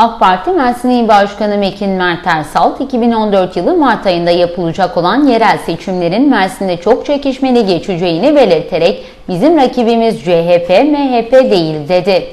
AK Parti Mersin İl Başkanı Mekin Mert Ersalt, 2014 yılı Mart ayında yapılacak olan yerel seçimlerin Mersin'de çok çekişmeli geçeceğini belirterek bizim rakibimiz CHP, MHP değil dedi.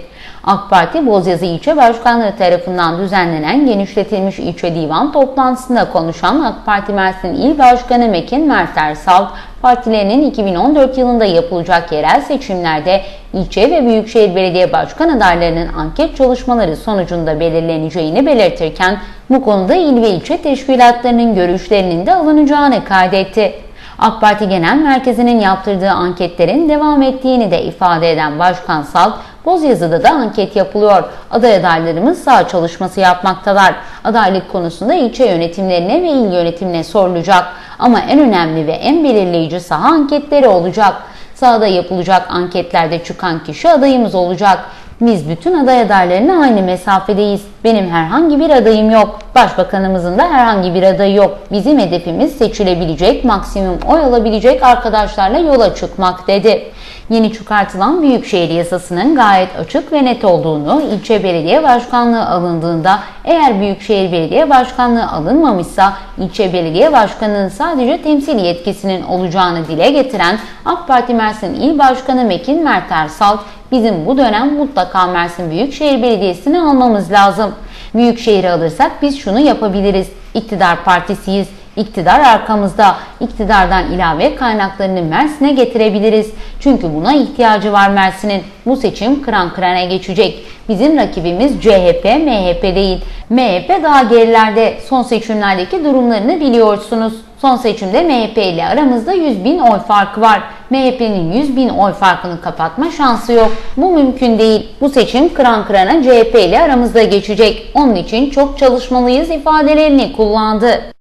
AK Parti Bozyazı İlçe Başkanlığı tarafından düzenlenen genişletilmiş ilçe divan toplantısında konuşan AK Parti Mersin İl Başkanı Mekin Mert Ersal, partilerinin 2014 yılında yapılacak yerel seçimlerde ilçe ve büyükşehir belediye başkan adaylarının anket çalışmaları sonucunda belirleneceğini belirtirken bu konuda il ve ilçe teşkilatlarının görüşlerinin de alınacağını kaydetti. AK Parti Genel Merkezi'nin yaptırdığı anketlerin devam ettiğini de ifade eden Başkan Salt, Bozyazı'da da anket yapılıyor. Aday adaylarımız sağ çalışması yapmaktalar. Adaylık konusunda ilçe yönetimlerine ve il yönetimine sorulacak. Ama en önemli ve en belirleyici saha anketleri olacak. Sahada yapılacak anketlerde çıkan kişi adayımız olacak. Biz bütün aday adaylarına aynı mesafedeyiz. Benim herhangi bir adayım yok. Başbakanımızın da herhangi bir adayı yok. Bizim hedefimiz seçilebilecek, maksimum oy alabilecek arkadaşlarla yola çıkmak dedi. Yeni çıkartılan Büyükşehir Yasası'nın gayet açık ve net olduğunu, ilçe belediye başkanlığı alındığında eğer Büyükşehir Belediye Başkanlığı alınmamışsa ilçe belediye başkanının sadece temsil yetkisinin olacağını dile getiren AK Parti Mersin İl Başkanı Mekin Mert Ersalt, bizim bu dönem mutlaka Mersin Büyükşehir Belediyesi'ni almamız lazım. Büyükşehir'i alırsak biz şunu yapabiliriz. İktidar partisiyiz. İktidar arkamızda. İktidardan ilave kaynaklarını Mersin'e getirebiliriz. Çünkü buna ihtiyacı var Mersin'in. Bu seçim kıran kırana geçecek. Bizim rakibimiz CHP, MHP değil. MHP daha gerilerde. Son seçimlerdeki durumlarını biliyorsunuz. Son seçimde MHP ile aramızda 100 bin oy farkı var. MHP'nin 100 bin oy farkını kapatma şansı yok. Bu mümkün değil. Bu seçim kıran kırana CHP ile aramızda geçecek. Onun için çok çalışmalıyız ifadelerini kullandı.